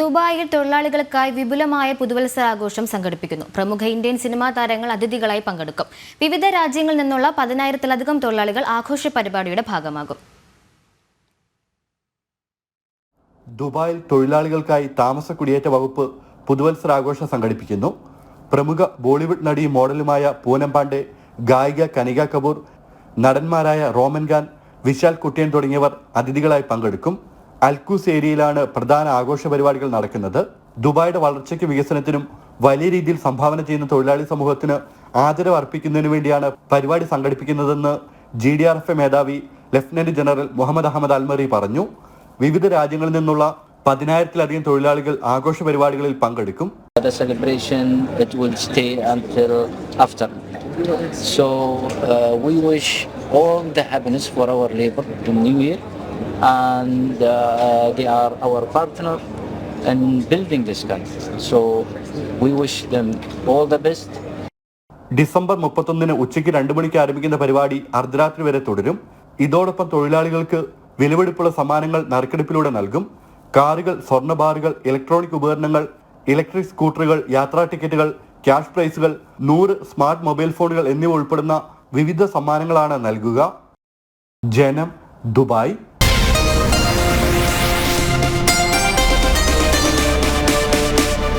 ദുബായിൽ തൊഴിലാളികൾക്കായി വിപുലമായ പുതുവത്സരാഘോഷം സംഘടിപ്പിക്കുന്നു. പ്രമുഖ ഇന്ത്യൻ സിനിമാ താരങ്ങൾ അതിഥികളായി പങ്കെടുക്കും. വിവിധ രാജ്യങ്ങളിൽ നിന്നുള്ള പതിനായിരത്തിലധികം തൊഴിലാളികൾ ആഘോഷ പരിപാടിയുടെ ഭാഗമാകും. ദുബായിൽ തൊഴിലാളികൾക്കായി താമസ കുടിയേറ്റ വകുപ്പ് പുതുവത്സരാഘോഷം സംഘടിപ്പിക്കുന്നു. പ്രമുഖ ബോളിവുഡ് നടി മോഡലുമായ പൂനം പാണ്ഡെ ഗായിക കനിക കപൂർ നടന്മാരായ റോമൻ ഖാൻ വിശാൽ കുട്ടിയൻ തുടങ്ങിയവർ അതിഥികളായി പങ്കെടുക്കും. അൽക്കൂസ് ഏരിയയിലാണ് പ്രധാന ആഘോഷ പരിപാടികൾ നടക്കുന്നത്. ദുബായുടെ വളർച്ചയ്ക്കും വികസനത്തിനും വലിയ രീതിയിൽ സംഭാവന ചെയ്യുന്ന തൊഴിലാളി സമൂഹത്തിന് ആദരവ് അർപ്പിക്കുന്നതിനു വേണ്ടിയാണ് പരിപാടി സംഘടിപ്പിക്കുന്നതെന്ന് G D R F A മേധാവി lieutenant general Mohammed Ahmed Almarri പറഞ്ഞു. വിവിധ രാജ്യങ്ങളിൽ നിന്നുള്ള പതിനായിരത്തിലധികം തൊഴിലാളികൾ ആഘോഷ പരിപാടികളിൽ പങ്കെടുക്കും. So uh, we wish all the happiness for our labor New Year, and uh, they are our partner in building this country. So we wish them all the best. December മുപ്പത്തൊന്നിന് ഉച്ചയ്ക്ക് രണ്ടു മണിക്ക് ആരംഭിക്കുന്ന പരിപാടി അർദ്ധരാത്രി വരെ തുടരും ഇതോടൊപ്പം തൊഴിലാളികൾക്ക് വിലവെടുപ്പുള്ള സമ്മാനങ്ങൾ നറുക്കെടുപ്പിലൂടെ നൽകും കാറുകൾ സ്വർണ ബാറുകൾ ഇലക്ട്രോണിക് ഉപകരണങ്ങൾ ഇലക്ട്രിക് സ്കൂട്ടറുകൾ യാത്രാ ടിക്കറ്റുകൾ ക്യാഷ് പ്രൈസുകൾ നൂറ് സ്മാർട്ട് മൊബൈൽ ഫോണുകൾ എന്നിവ ഉൾപ്പെടുന്ന വിവിധ സമ്മാനങ്ങളാണ് നൽകുക ജനം ദുബായ്